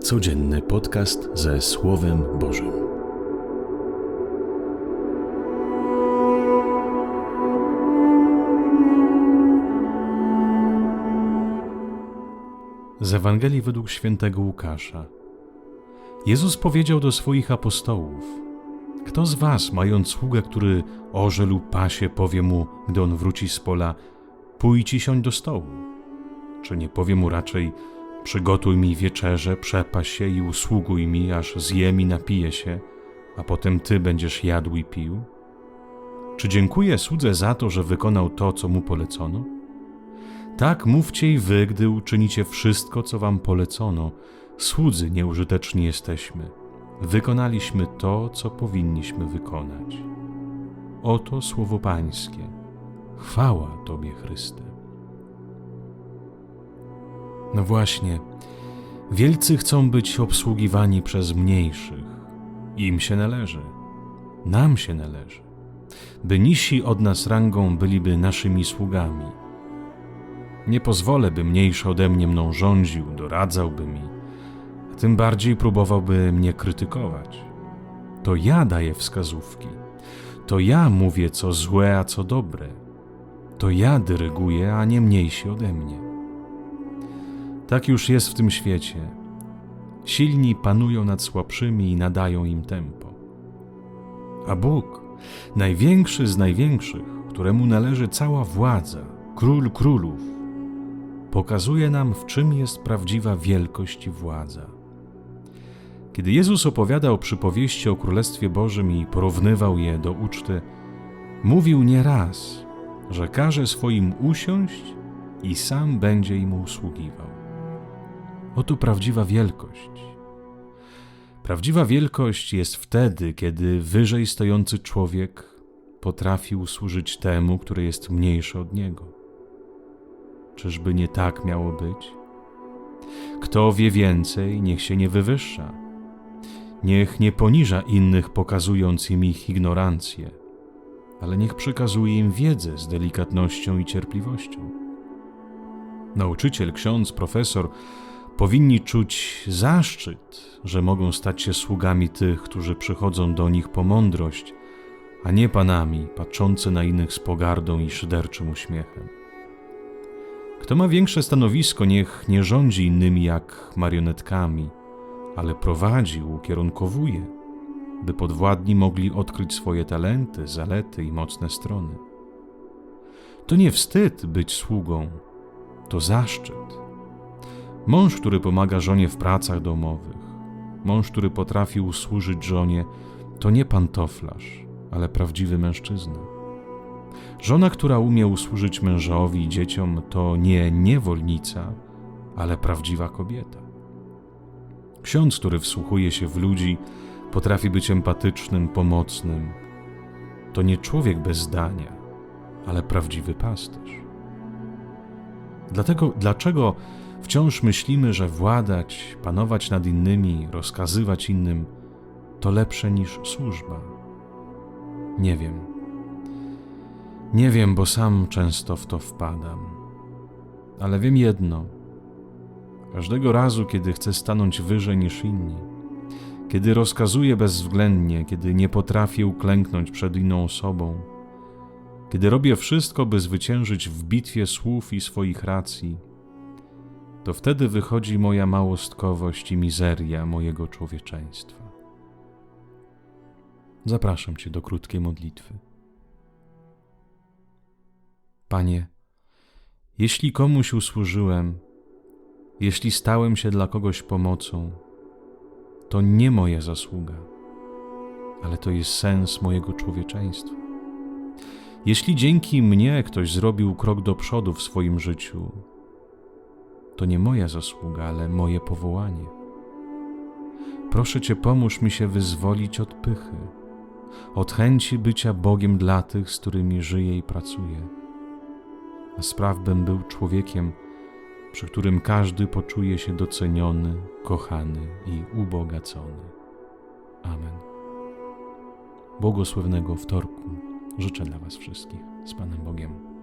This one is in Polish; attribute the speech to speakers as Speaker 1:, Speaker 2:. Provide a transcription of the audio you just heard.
Speaker 1: Codzienny podcast ze Słowem Bożym. Z Ewangelii według świętego Łukasza. Jezus powiedział do swoich apostołów: Kto z was, mając sługę, który orze lub pasie, powie mu, gdy on wróci z pola: Pójdź i siądź do stołu? Czy nie powie mu raczej: Przygotuj mi wieczerze, przepaś się i usługuj mi, aż zjem i napiję się, a potem ty będziesz jadł i pił? Czy dziękuję słudze za to, że wykonał to, co mu polecono? Tak mówcie i wy, gdy uczynicie wszystko, co wam polecono. Słudzy nieużyteczni jesteśmy. Wykonaliśmy to, co powinniśmy wykonać. Oto słowo Pańskie. Chwała Tobie, Chryste. No właśnie, wielcy chcą być obsługiwani przez mniejszych. Im się należy, nam się należy, by niżsi od nas rangą byliby naszymi sługami. Nie pozwolę, by mniejszy ode mnie mną rządził, doradzałby mi, a tym bardziej próbowałby mnie krytykować. To ja daję wskazówki, to ja mówię, co złe, a co dobre. To ja dyryguję, a nie mniejsi ode mnie. Tak już jest w tym świecie. Silni panują nad słabszymi i nadają im tempo. A Bóg, największy z największych, któremu należy cała władza, król królów, pokazuje nam, w czym jest prawdziwa wielkość i władza. Kiedy Jezus opowiadał przypowieści o Królestwie Bożym i porównywał je do uczty, mówił nieraz, że każe swoim usiąść i sam będzie im usługiwał. Oto prawdziwa wielkość. Prawdziwa wielkość jest wtedy, kiedy wyżej stojący człowiek potrafi usłużyć temu, który jest mniejszy od niego. Czyżby nie tak miało być? Kto wie więcej, niech się nie wywyższa. Niech nie poniża innych, pokazując im ich ignorancję, ale niech przekazuje im wiedzę z delikatnością i cierpliwością. Nauczyciel, ksiądz, profesor powinni czuć zaszczyt, że mogą stać się sługami tych, którzy przychodzą do nich po mądrość, a nie panami patrzący na innych z pogardą i szyderczym uśmiechem. Kto ma większe stanowisko, niech nie rządzi innymi jak marionetkami, ale prowadzi, ukierunkowuje, by podwładni mogli odkryć swoje talenty, zalety i mocne strony. To nie wstyd być sługą, to zaszczyt. Mąż, który pomaga żonie w pracach domowych, mąż, który potrafi usłużyć żonie, to nie pantoflarz, ale prawdziwy mężczyzna. Żona, która umie usłużyć mężowi i dzieciom, to nie niewolnica, ale prawdziwa kobieta. Ksiądz, który wsłuchuje się w ludzi, potrafi być empatycznym, pomocnym. To nie człowiek bez zdania, ale prawdziwy pasterz. Dlatego, dlaczego wciąż myślimy, że władać, panować nad innymi, rozkazywać innym to lepsze niż służba? Nie wiem. Nie wiem, bo sam często w to wpadam. Ale wiem jedno. Każdego razu, kiedy chcę stanąć wyżej niż inni, kiedy rozkazuję bezwzględnie, kiedy nie potrafię uklęknąć przed inną osobą, kiedy robię wszystko, by zwyciężyć w bitwie słów i swoich racji, to wtedy wychodzi moja małostkowość i mizeria mojego człowieczeństwa. Zapraszam Cię do krótkiej modlitwy. Panie, jeśli komuś usłużyłem, jeśli stałem się dla kogoś pomocą, to nie moja zasługa, ale to jest sens mojego człowieczeństwa. Jeśli dzięki mnie ktoś zrobił krok do przodu w swoim życiu, to nie moja zasługa, ale moje powołanie. Proszę Cię, pomóż mi się wyzwolić od pychy, od chęci bycia Bogiem dla tych, z którymi żyję i pracuję. A spraw bym był człowiekiem, przy którym każdy poczuje się doceniony, kochany i ubogacony. Amen. Błogosławnego wtorku życzę dla Was wszystkich z Panem Bogiem.